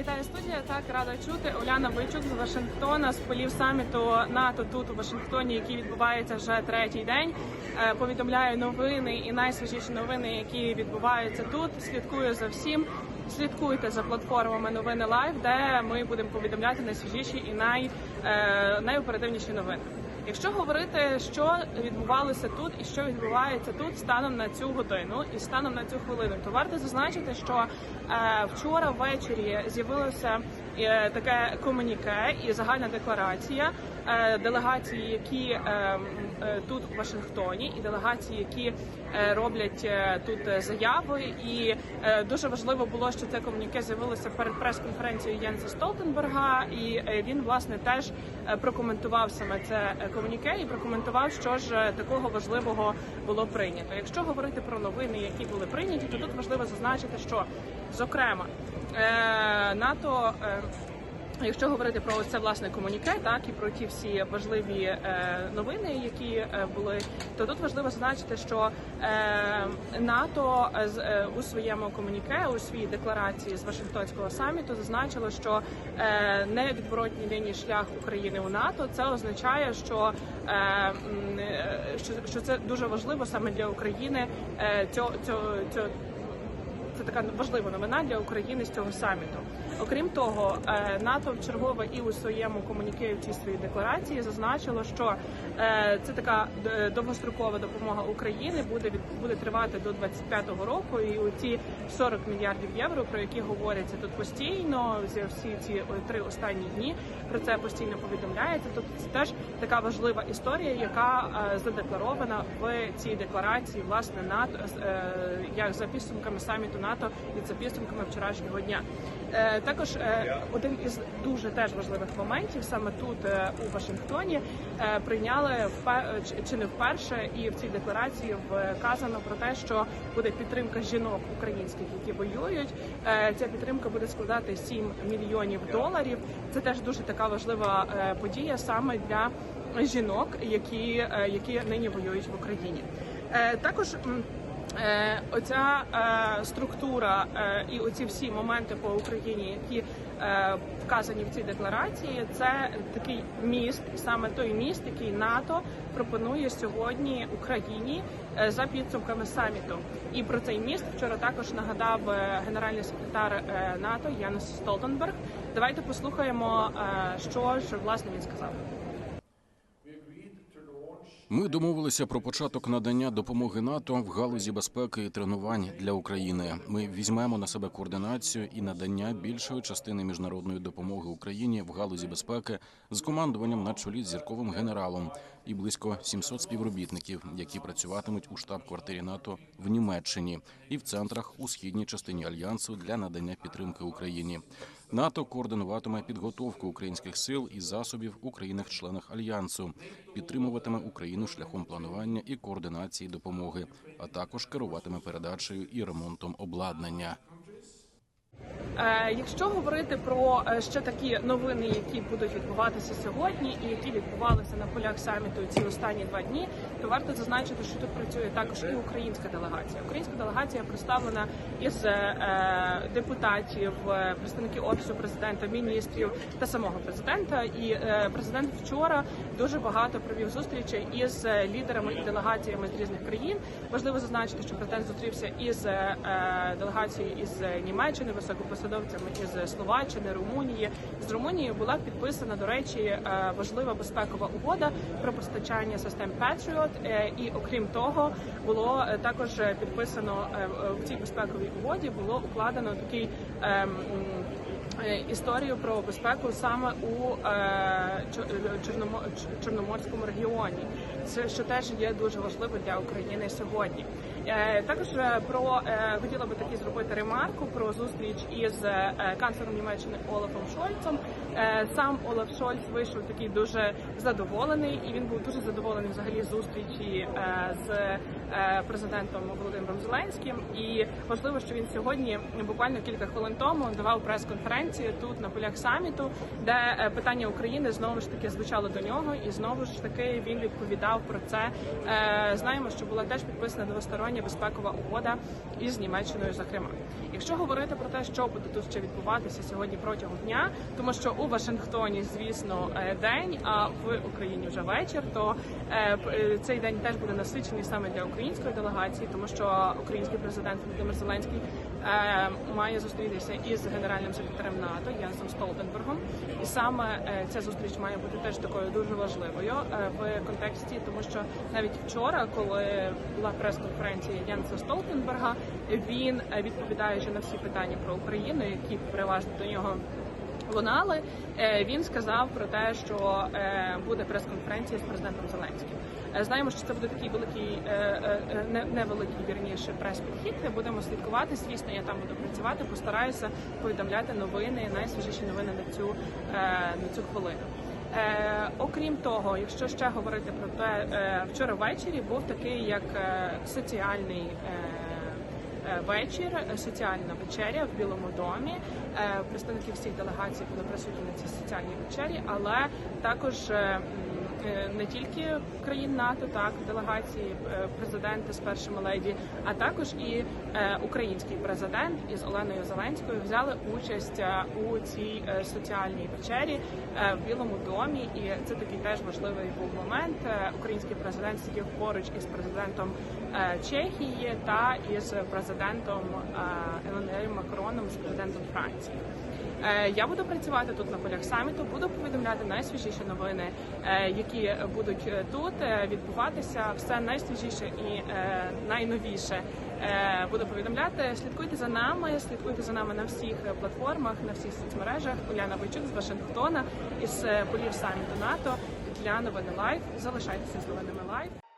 Вітаю студія. Так рада чути. Уляна Бойчук з Вашингтона з полів саміту НАТО тут у Вашингтоні, який відбувається вже третій день. Е, Повідомляю новини і найсвіжіші новини, які відбуваються тут. Слідкую за всім. Слідкуйте за платформами новини Лайв, де ми будемо повідомляти найсвіжіші і най, е, найоперативніші новини. Якщо говорити, що відбувалося тут і що відбувається тут станом на цю годину і станом на цю хвилину, то варто зазначити, що е, вчора ввечері з'явилося е, таке комуніке і загальна декларація е, делегації, які тут у Вашингтоні, і делегації, які е, роблять е, тут е, заяви. І е, дуже важливо було, що це комуніке з'явилося перед прес-конференцією Єнса Столтенберга, і е, він власне теж е, прокоментував саме це е, комуніке і прокоментував, що ж е, такого важливого було прийнято. Якщо говорити про новини, які були прийняті, то тут важливо зазначити, що зокрема е, НАТО. Е, Якщо говорити про це власне комуніке, так і про ті всі важливі е, новини, які е, були, то тут важливо зазначити, що е, НАТО з е, у своєму комуніке, у своїй декларації з Вашингтонського саміту зазначило, що е, невідворотній лінії шлях України у НАТО це означає, що, е, е, що, що це дуже важливо саме для України е, цього цього цього. Це така важлива новина для України з цього саміту. Окрім того, е, НАТО вчергове і у своєму комуніке в цій своїй декларації зазначило, що е, це така е, довгострокова допомога України буде буде тривати до 25-го року. І у ці 40 мільярдів євро, про які говоряться тут постійно, за всі ці три останні дні про це постійно повідомляється. Тобто це теж така важлива історія, яка задекларована в цій декларації власне НАТО як за підсумками саміту НАТО і за підсумками вчорашнього дня. Е, Також е, один із дуже теж важливих моментів саме тут е, у Вашингтоні прийняли чи- не вперше, і в цій декларації вказано про те, що буде підтримка жінок українських, які воюють. Ця підтримка буде складати 7 мільйонів доларів. Це теж дуже така важлива подія саме для жінок, які, які нині воюють в Україні. Також оця е, структура е, і оці всі моменти по Україні, які е, вказані в цій декларації, це такий міст, саме той міст, який НАТО пропонує сьогодні Україні е, за підсумками саміту. І про цей міст вчора також нагадав е, генеральний секретар е, НАТО Янс Столтенберг. Давайте послухаємо, е, що ж власне він сказав. Ми домовилися про початок надання допомоги НАТО в галузі безпеки і тренувань для України. Ми візьмемо на себе координацію і надання більшої частини міжнародної допомоги Україні в галузі безпеки з командуванням на чолі з зірковим генералом і близько 700 співробітників, які працюватимуть у штаб-квартирі НАТО в Німеччині і в центрах у східній частині альянсу для надання підтримки Україні. НАТО координуватиме підготовку українських сил і засобів у країнах-членах альянсу, підтримуватиме Україну шляхом планування і координації допомоги, а також керуватиме передачею і ремонтом обладнання. Е, Якщо говорити про е, ще такі новини, які будуть відбуватися сьогодні, і які відбувалися на полях саміту ці останні два дні, то варто зазначити, що тут працює також і українська делегація. Українська делегація представлена із е, депутатів, представників офісу президента, міністрів та самого президента. І президент вчора дуже багато провів зустрічей із лідерами і делегаціями з різних країн. Важливо зазначити, що президент зустрівся із делегацією із Німеччини, високопосадовцями із Словаччини, Румунії. З Румунією була підписана, до речі, е, важлива безпекова угода про постачання систем Patriot. Е, І окрім того, було е, також підписано в цій безпековій угоді було укладено такий. ем, Історію про безпеку саме у е, Чорномо- Чорноморському регіоні, це що теж є дуже важливо для України сьогодні. Е, Також про е, хотіла би таки зробити ремарку про зустріч із е, канцлером Німеччини Олафом Шольцем. Е, Сам Олаф Шольц вийшов такий дуже задоволений, і він був дуже задоволений взагалі зустрічі е, з е, президентом Володимиром Зеленським. І важливо, що він сьогодні буквально кілька хвилин тому давав прес-конференцію тут на полях саміту, де питання України знову ж таки звучало до нього, і знову ж таки він відповідав про це. Знаємо, що була теж підписана двостороння безпекова угода із Німеччиною, зокрема. Якщо говорити про те, що буде тут ще відбуватися сьогодні протягом дня, тому що у Вашингтоні, звісно, е, день, а в Україні вже вечір, то е, е, цей день теж буде насичений саме для української делегації, тому що український президент Володимир Зеленський має зустрітися із генеральним секретарем НАТО Єнсом Столтенбергом, і саме ця зустріч має бути теж такою дуже важливою в контексті, тому що навіть вчора, коли була прес-конференція Єнса Столтенберга, він відповідаючи на всі питання про Україну, які переважно до нього лунали, е, він сказав про те, що е, буде прес-конференція з президентом Зеленським. Е, Знаємо, що це буде такий великий не- невеликий вірніше прес-підхід. Будемо слідкувати. Звісно, я там буду працювати. Постараюся повідомляти новини, найсвіжіші новини на цю на цю хвилину. Е, окрім того, якщо ще говорити про те, вчора ввечері був такий як соціальний. Е, вечір, е, соціальна вечеря в Білому домі. Е, Представники всіх делегацій були присутні на цій соціальній вечері, але також е, е, не тільки країн НАТО, так делегації, е, президенти з першими леді, а також і е, український президент із Оленою Зеленською взяли участь е, у цій е, соціальній вечері е, в Білому домі. І це такий теж важливий був момент. Е, Український президент сидів поруч із президентом е, Чехії та із президентом е, Еммануелем Макроном з президентом Франції. Е, Я буду працювати тут на полях саміту, буду повідомляти найсвіжіші новини, е, які будуть е, тут відбуватися. Все найсвіжіше і найновіше буду повідомляти. Слідкуйте за нами, слідкуйте за нами на всіх платформах, на всіх соцмережах. Уляна Бойчук з Вашингтона із полів саміту НАТО для новини Лайв. Залишайтеся з новинами Лайв.